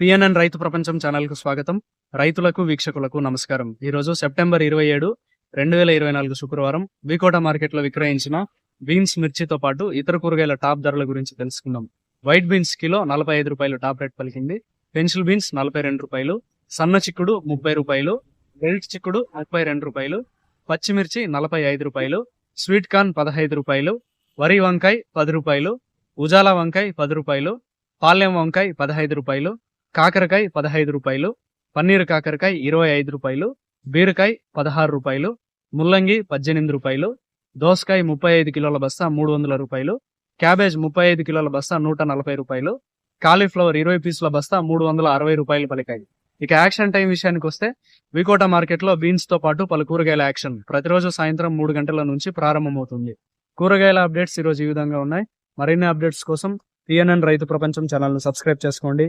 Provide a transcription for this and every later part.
PNN రైతు ప్రపంచం ఛానల్కు స్వాగతం. రైతులకు వీక్షకులకు నమస్కారం. ఈరోజు సెప్టెంబర్ ఇరవై ఏడు రెండు వేల ఇరవై నాలుగు శుక్రవారం వికోట మార్కెట్లో విక్రయించిన బీన్స్ మిర్చితో పాటు ఇతర కూరగాయల టాప్ ధరల గురించి తెలుసుకుందాం. వైట్ బీన్స్ కిలో నలభై ఐదు రూపాయలు టాప్ రేట్ పలికింది. పెన్సిల్ బీన్స్ నలభై రెండు రూపాయలు. సన్న చిక్కుడు ముప్పై రూపాయలు. బెల్ట్ చిక్కుడు ముప్పై రెండు రూపాయలు. పచ్చిమిర్చి నలభై ఐదు రూపాయలు. స్వీట్ కార్న్ పదహైదు రూపాయలు. వరి వంకాయ పది రూపాయలు. ఉజాలా వంకాయ పది రూపాయలు. పాలెం వంకాయ పదహైదు రూపాయలు. కాకరకాయ పదహైదు రూపాయలు పన్నీర్ కాకరకాయ ఇరవై ఐదు రూపాయలు బీరకాయ పదహారు రూపాయలు ముల్లంగి పద్దెనిమిది రూపాయలు దోసకాయ ముప్పై ఐదు కిలోల బస్తా మూడు వందల రూపాయలు క్యాబేజ్ ముప్పై ఐదు కిలోల బస్తా నూట నలభై రూపాయలు కాలీఫ్లవర్ ఇరవై పీసుల బస్తా మూడు వందల అరవై రూపాయలు పలికాయి. ఇక యాక్షన్ టైం విషయానికి వస్తే వికోట మార్కెట్లో బీన్స్తో బీన్స్తో పాటు పలు కూరగాయల యాక్షన్ ప్రతిరోజు సాయంత్రం మూడు గంటల నుంచి ప్రారంభమవుతుంది. కూరగాయల అప్డేట్స్ ఈరోజు ఈ విధంగా ఉన్నాయి. మరిన్ని అప్డేట్స్ కోసం పిఎన్ఎన్ రైతు ప్రపంచం ఛానల్ను సబ్స్క్రైబ్ చేసుకోండి.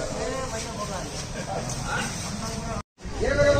É, vai Gracias.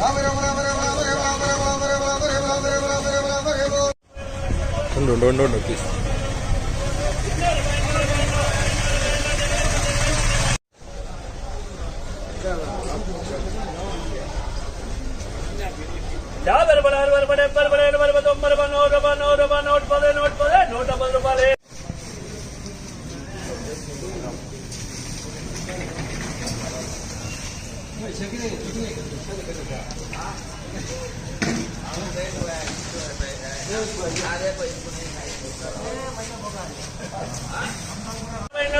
राम राम राम राम உண்டு உண்டு உண்டு உண்டு பீஸ் చెక్కిన చెక్కిన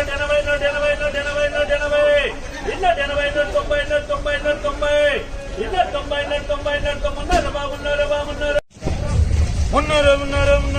ఎనభై నూట ఎనభై నూట ఎనభై నూట ఎనభై ఇన్న ఎనభై తొంభై నూట తొంభై నూట తొంభై ఇన్న తొంభై నూట తొంభై నూట తొంభై ఉన్నారు బాబున్నారు ఉన్నారు ఉన్నారు ఉన్నారు